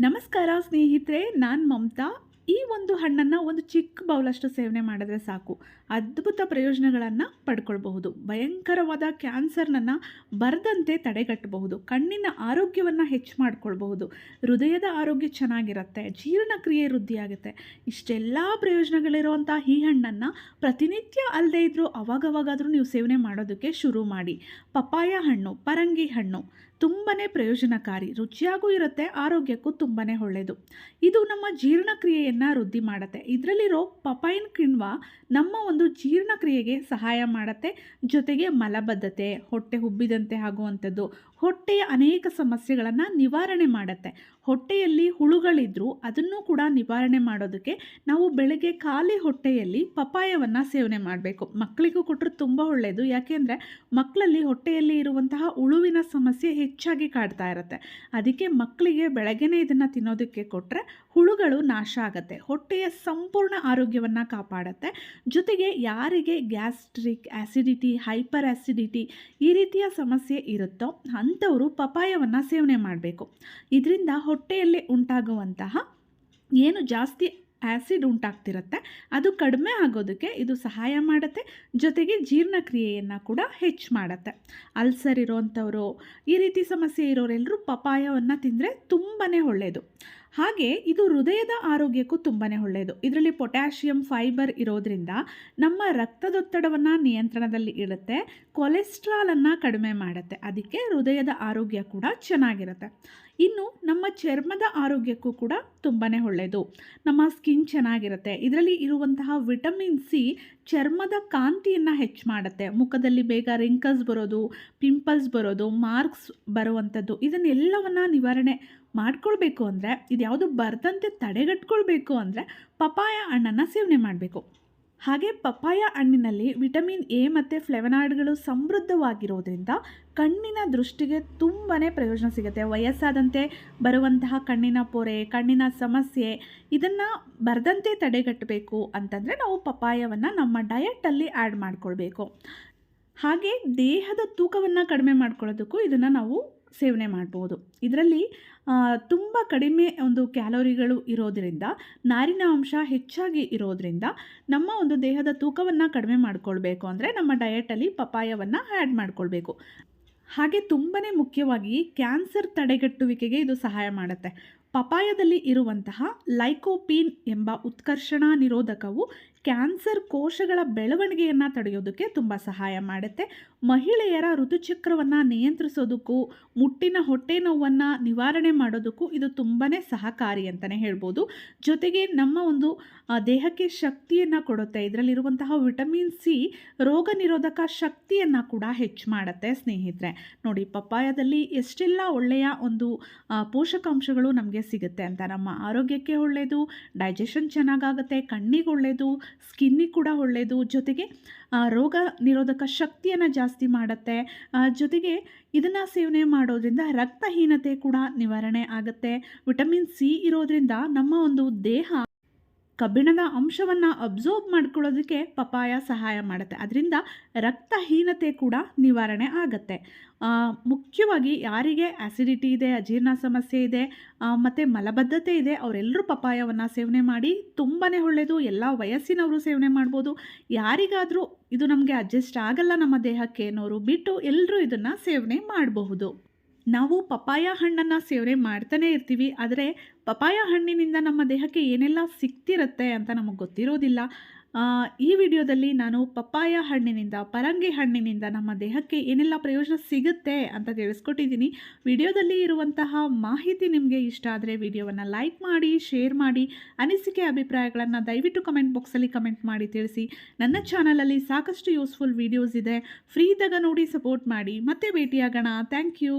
ನಮಸ್ಕಾರ ಸ್ನೇಹಿತರೆ, ನಾನು ಮಮತಾ. ಈ ಒಂದು ಹಣ್ಣನ್ನು ಒಂದು ಚಿಕ್ಕ ಬೌಲಷ್ಟು ಸೇವನೆ ಮಾಡಿದ್ರೆ ಸಾಕು. ಅದ್ಭುತ ಪ್ರಯೋಜನಗಳನ್ನು ಪಡ್ಕೊಳ್ಬಹುದು. ಭಯಂಕರವಾದ ಕ್ಯಾನ್ಸರ್ನನ್ನು ಬರದಂತೆ ತಡೆಗಟ್ಟಬಹುದು. ಕಣ್ಣಿನ ಆರೋಗ್ಯವನ್ನು ಹೆಚ್ಚು ಮಾಡ್ಕೊಳ್ಬಹುದು. ಹೃದಯದ ಆರೋಗ್ಯ ಚೆನ್ನಾಗಿರುತ್ತೆ. ಜೀರ್ಣಕ್ರಿಯೆ ವೃದ್ಧಿಯಾಗುತ್ತೆ. ಇಷ್ಟೆಲ್ಲ ಪ್ರಯೋಜನಗಳಿರುವಂಥ ಈ ಹಣ್ಣನ್ನು ಪ್ರತಿನಿತ್ಯ ಅಲ್ಲದೆ ಇದ್ದರೂ ಅವಾಗವಾಗಾದರೂ ನೀವು ಸೇವನೆ ಮಾಡೋದಕ್ಕೆ ಶುರು ಮಾಡಿ. ಪಪ್ಪಾಯ ಹಣ್ಣು, ಪರಂಗಿ ಹಣ್ಣು ತುಂಬಾ ಪ್ರಯೋಜನಕಾರಿ, ರುಚಿಯಾಗೂ ಇರುತ್ತೆ, ಆರೋಗ್ಯಕ್ಕೂ ತುಂಬಾ ಒಳ್ಳೆಯದು ಇದು ನಮ್ಮ ಜೀರ್ಣಕ್ರಿಯೆಯನ್ನು ವೃದ್ಧಿ ಮಾಡುತ್ತೆ. ಇದರಲ್ಲಿರೋ ಪಪೈನ್ ಕಿಣ್ವ ನಮ್ಮ ಒಂದು ಜೀರ್ಣಕ್ರಿಯೆಗೆ ಸಹಾಯ ಮಾಡುತ್ತೆ. ಜೊತೆಗೆ ಮಲಬದ್ಧತೆ, ಹೊಟ್ಟೆ ಉಬ್ಬಿದಂತೆ ಆಗುವಂಥದ್ದು, ಹೊಟ್ಟೆಯ ಅನೇಕ ಸಮಸ್ಯೆಗಳನ್ನು ನಿವಾರಣೆ ಮಾಡುತ್ತೆ. ಹೊಟ್ಟೆಯಲ್ಲಿ ಹುಳುಗಳಿದ್ರೂ, ಅದನ್ನು ಕೂಡ ನಿವಾರಣೆ ಮಾಡೋದಕ್ಕೆ ನಾವು ಬೆಳಗ್ಗೆ ಖಾಲಿ ಹೊಟ್ಟೆಯಲ್ಲಿ ಪಪಾಯವನ್ನು ಸೇವನೆ ಮಾಡಬೇಕು. ಮಕ್ಕಳಿಗೂ ಕೊಟ್ಟರೆ ತುಂಬ ಒಳ್ಳೆಯದು ಯಾಕೆಂದರೆ ಮಕ್ಕಳಲ್ಲಿ ಹೊಟ್ಟೆಯಲ್ಲಿ ಇರುವಂತಹ ಹುಳುವಿನ ಸಮಸ್ಯೆ ಹೆಚ್ಚಾಗಿ ಕಾಡ್ತಾ ಇರುತ್ತೆ. ಅದಕ್ಕೆ ಮಕ್ಕಳಿಗೆ ಬೆಳಗ್ಗೆನೇ ಇದನ್ನು ತಿನ್ನೋದಕ್ಕೆ ಕೊಟ್ಟರೆ ಹುಳುಗಳು ನಾಶ ಆಗುತ್ತೆ. ಹೊಟ್ಟೆಯ ಸಂಪೂರ್ಣ ಆರೋಗ್ಯವನ್ನು ಕಾಪಾಡುತ್ತೆ. ಜೊತೆಗೆ ಯಾರಿಗೆ ಗ್ಯಾಸ್ಟ್ರಿಕ್ ಆ್ಯಸಿಡಿಟಿ ಹೈಪರ್ ಆ್ಯಸಿಡಿಟಿ ಈ ರೀತಿಯ ಸಮಸ್ಯೆ ಇರುತ್ತೋ ಅಂಥವರು ಪಪಾಯವನ್ನು ಸೇವನೆ ಮಾಡಬೇಕು. ಇದರಿಂದ ಹೊಟ್ಟೆಯಲ್ಲಿ ಉಂಟಾಗುವಂತಹ ಏನು ಜಾಸ್ತಿ ಆ್ಯಸಿಡ್ ಉಂಟಾಗ್ತಿರುತ್ತೆ. ಅದು ಕಡಿಮೆ ಆಗೋದಕ್ಕೆ ಇದು ಸಹಾಯ ಮಾಡುತ್ತೆ. ಜೊತೆಗೆ ಜೀರ್ಣಕ್ರಿಯೆಯನ್ನು ಕೂಡ ಹೆಚ್ಚು ಮಾಡುತ್ತೆ. ಅಲ್ಸರ್ ಇರೋವಂಥವ್ರು ಈ ರೀತಿ ಸಮಸ್ಯೆ ಇರೋರೆಲ್ಲರೂ ಪಪಾಯವನ್ನು ತಿಂದರೆ ತುಂಬಾ ಒಳ್ಳೆಯದು ಹಾಗೆ ಇದು ಹೃದಯದ ಆರೋಗ್ಯಕ್ಕೂ ತುಂಬಾ ಒಳ್ಳೆಯದು ಇದರಲ್ಲಿ ಪೊಟ್ಯಾಷಿಯಂ, ಫೈಬರ್ ಇರೋದ್ರಿಂದ ನಮ್ಮ ರಕ್ತದೊತ್ತಡವನ್ನು ನಿಯಂತ್ರಣದಲ್ಲಿ ಇಡುತ್ತೆ, ಕೊಲೆಸ್ಟ್ರಾಲನ್ನು ಕಡಿಮೆ ಮಾಡುತ್ತೆ. ಅದಕ್ಕೆ ಹೃದಯದ ಆರೋಗ್ಯ ಕೂಡ ಚೆನ್ನಾಗಿರುತ್ತೆ. ಇನ್ನು ನಮ್ಮ ಚರ್ಮದ ಆರೋಗ್ಯಕ್ಕೂ ಕೂಡ ತುಂಬಾ ಒಳ್ಳೆಯದು ನಮ್ಮ ಸ್ಕಿನ್ ಚೆನ್ನಾಗಿರುತ್ತೆ. ಇದರಲ್ಲಿ ಇರುವಂತಹ ವಿಟಮಿನ್ ಸಿ ಚರ್ಮದ ಕಾಂತಿಯನ್ನು ಹೆಚ್ಚು ಮಾಡುತ್ತೆ. ಮುಖದಲ್ಲಿ ಬೇಗ ರಿಂಕಲ್ಸ್ ಬರೋದು ಪಿಂಪಲ್ಸ್ ಬರೋದು ಮಾರ್ಕ್ಸ್ ಬರುವಂಥದ್ದು, ಇದನ್ನೆಲ್ಲವನ್ನು ನಿವಾರಣೆ ಮಾಡ್ಕೊಳ್ಬೇಕು ಅಂದರೆ ಇದ್ಯಾವುದು ಬರ್ದಂತೆ ತಡೆಗಟ್ಕೊಳ್ಬೇಕು ಅಂದರೆ ಪಪಾಯ ಹಣ್ಣನ್ನು ಸೇವನೆ ಮಾಡಬೇಕು. ಹಾಗೆ ಪಪಾಯ ಹಣ್ಣಿನಲ್ಲಿ ವಿಟಮಿನ್ ಎ ಮತ್ತು ಫ್ಲೆವನಾಯ್ಡ್ಗಳು ಸಮೃದ್ಧವಾಗಿರೋದ್ರಿಂದ ಕಣ್ಣಿನ ದೃಷ್ಟಿಗೆ ತುಂಬಾ ಪ್ರಯೋಜನ ಸಿಗುತ್ತೆ. ವಯಸ್ಸಾದಂತೆ ಬರುವಂತಹ ಕಣ್ಣಿನ ಪೊರೆ, ಕಣ್ಣಿನ ಸಮಸ್ಯೆ, ಇದನ್ನು ಬರದಂತೆ ತಡೆಗಟ್ಟಬೇಕು ಅಂತಂದರೆ ನಾವು ಪಪಾಯವನ್ನು ನಮ್ಮ ಡಯಟಲ್ಲಿ ಆ್ಯಡ್ ಮಾಡ್ಕೊಳ್ಬೇಕು. ಹಾಗೆ ದೇಹದ ತೂಕವನ್ನು ಕಡಿಮೆ ಮಾಡ್ಕೊಳ್ಳೋದಕ್ಕೂ ಇದನ್ನು ನಾವು ಸೇವನೆ ಮಾಡ್ಬೋದು. ಇದರಲ್ಲಿ ತುಂಬ ಕಡಿಮೆ ಒಂದು ಕ್ಯಾಲೋರಿಗಳು ಇರೋದರಿಂದ, ನಾರಿನ ಅಂಶ ಹೆಚ್ಚಾಗಿ ಇರೋದರಿಂದ, ನಮ್ಮ ಒಂದು ದೇಹದ ತೂಕವನ್ನು ಕಡಿಮೆ ಮಾಡಿಕೊಳ್ಬೇಕು. ಅಂದರೆ ನಮ್ಮ ಡಯಟಲ್ಲಿ ಪಪಾಯವನ್ನು ಆ್ಯಡ್ ಮಾಡಿಕೊಳ್ಬೇಕು. ಹಾಗೆ ತುಂಬಾ ಮುಖ್ಯವಾಗಿ ಕ್ಯಾನ್ಸರ್ ತಡೆಗಟ್ಟುವಿಕೆಗೆ ಇದು ಸಹಾಯ ಮಾಡುತ್ತೆ. ಪಪಾಯದಲ್ಲಿ ಇರುವಂತಹ ಲೈಕೋಪೀನ್ ಎಂಬ ಉತ್ಕರ್ಷಣ ನಿರೋಧಕವು ಕ್ಯಾನ್ಸರ್ ಕೋಶಗಳ ಬೆಳವಣಿಗೆಯನ್ನು ತಡೆಯೋದಕ್ಕೆ ತುಂಬ ಸಹಾಯ ಮಾಡುತ್ತೆ. ಮಹಿಳೆಯರ ಋತುಚಕ್ರವನ್ನು ನಿಯಂತ್ರಿಸೋದಕ್ಕೂ, ಮುಟ್ಟಿನ ಹೊಟ್ಟೆ ನೋವನ್ನು ನಿವಾರಣೆ ಮಾಡೋದಕ್ಕೂ ಇದು ತುಂಬಾ ಸಹಕಾರಿ ಅಂತಲೇ ಹೇಳ್ಬೋದು. ಜೊತೆಗೆ ನಮ್ಮ ಒಂದು ದೇಹಕ್ಕೆ ಶಕ್ತಿಯನ್ನು ಕೊಡುತ್ತೆ. ಇದರಲ್ಲಿರುವಂತಹ ವಿಟಮಿನ್ ಸಿ ರೋಗ ನಿರೋಧಕ ಶಕ್ತಿಯನ್ನು ಕೂಡ ಹೆಚ್ಚು ಮಾಡುತ್ತೆ ಸ್ನೇಹಿತರೆ. ನೋಡಿ, ಪಪ್ಪಾಯದಲ್ಲಿ ಎಷ್ಟೆಲ್ಲ ಒಳ್ಳೆಯ ಒಂದು ಪೋಷಕಾಂಶಗಳು ನಮಗೆ ಸಿಗುತ್ತೆ ಅಂತ. ನಮ್ಮ ಆರೋಗ್ಯಕ್ಕೆ ಒಳ್ಳೆಯದು ಡೈಜೆಷನ್ ಚೆನ್ನಾಗಾಗುತ್ತೆ, ಕಣ್ಣಿಗೆ ಒಳ್ಳೆಯದು ಸ್ಕಿನ್ನಿಗೆ ಕೂಡ ಒಳ್ಳೆಯದು ಜೊತೆಗೆ ರೋಗ ನಿರೋಧಕ ಶಕ್ತಿಯನ್ನು ಜಾಸ್ತಿ ಮಾಡುತ್ತೆ. ಜೊತೆಗೆ ಇದನ್ನು ಸೇವನೆ ಮಾಡೋದ್ರಿಂದ ರಕ್ತಹೀನತೆ ಕೂಡ ನಿವಾರಣೆ ಆಗುತ್ತೆ. ವಿಟಮಿನ್ ಸಿ ಇರೋದ್ರಿಂದ ನಮ್ಮ ಒಂದು ದೇಹ ಕಬ್ಬಿಣದ ಅಂಶವನ್ನು ಅಬ್ಸರ್ವ್ ಮಾಡ್ಕೊಳ್ಳೋದಕ್ಕೆ ಪಪಾಯ ಸಹಾಯ ಮಾಡುತ್ತೆ. ಅದರಿಂದ ರಕ್ತಹೀನತೆ ಕೂಡ ನಿವಾರಣೆ ಆಗುತ್ತೆ. ಮುಖ್ಯವಾಗಿ ಯಾರಿಗೆ ಆ್ಯಸಿಡಿಟಿ ಇದೆ, ಅಜೀರ್ಣ ಸಮಸ್ಯೆ ಇದೆ ಮತ್ತು ಮಲಬದ್ಧತೆ ಇದೆ ಅವರೆಲ್ಲರೂ ಪಪಾಯವನ್ನು ಸೇವನೆ ಮಾಡಿ ತುಂಬಾ ಒಳ್ಳೆಯದು ಎಲ್ಲ ವಯಸ್ಸಿನವರು ಸೇವನೆ ಮಾಡ್ಬೋದು. ಯಾರಿಗಾದರೂ ಇದು ನಮಗೆ ಅಡ್ಜಸ್ಟ್ ಆಗಲ್ಲ ನಮ್ಮ ದೇಹಕ್ಕೆ ಅನ್ನೋರು ಬಿಟ್ಟು ಎಲ್ಲರೂ ಇದನ್ನು ಸೇವನೆ ಮಾಡಬಹುದು. ನಾವು ಪಪಾಯ ಹಣ್ಣನ್ನು ಸೇವನೆ ಮಾಡ್ತಾನೆ ಇರ್ತೀವಿ, ಆದರೆ ಪಪಾಯ ಹಣ್ಣಿನಿಂದ ನಮ್ಮ ದೇಹಕ್ಕೆ ಏನೆಲ್ಲ ಸಿಕ್ತಿರುತ್ತೆ ಅಂತ ನಮಗೆ ಗೊತ್ತಿರೋದಿಲ್ಲ. ಈ ವಿಡಿಯೋದಲ್ಲಿ ನಾನು ಪಪ್ಪಾಯ ಹಣ್ಣಿನಿಂದ, ಪರಂಗಿ ಹಣ್ಣಿನಿಂದ ನಮ್ಮ ದೇಹಕ್ಕೆ ಏನೆಲ್ಲ ಪ್ರಯೋಜನ ಸಿಗುತ್ತೆ ಅಂತ ತಿಳಿಸ್ಕೊಟ್ಟಿದ್ದೀನಿ. ವಿಡಿಯೋದಲ್ಲಿ ಇರುವಂತಹ ಮಾಹಿತಿ ನಿಮಗೆ ಇಷ್ಟ ಆದರೆ ವಿಡಿಯೋವನ್ನು ಲೈಕ್ ಮಾಡಿ, ಶೇರ್ ಮಾಡಿ, ಅನಿಸಿಕೆ ಅಭಿಪ್ರಾಯಗಳನ್ನು ದಯವಿಟ್ಟು ಕಮೆಂಟ್ ಬಾಕ್ಸಲ್ಲಿ ಕಮೆಂಟ್ ಮಾಡಿ ತಿಳಿಸಿ. ನನ್ನ ಚಾನಲಲ್ಲಿ ಸಾಕಷ್ಟು ಯೂಸ್ಫುಲ್ ವಿಡಿಯೋಸ್ ಇದೆ. ಫ್ರೀ ನೋಡಿ, ಸಪೋರ್ಟ್ ಮಾಡಿ. ಮತ್ತೆ ಭೇಟಿಯಾಗೋಣ. Thank you.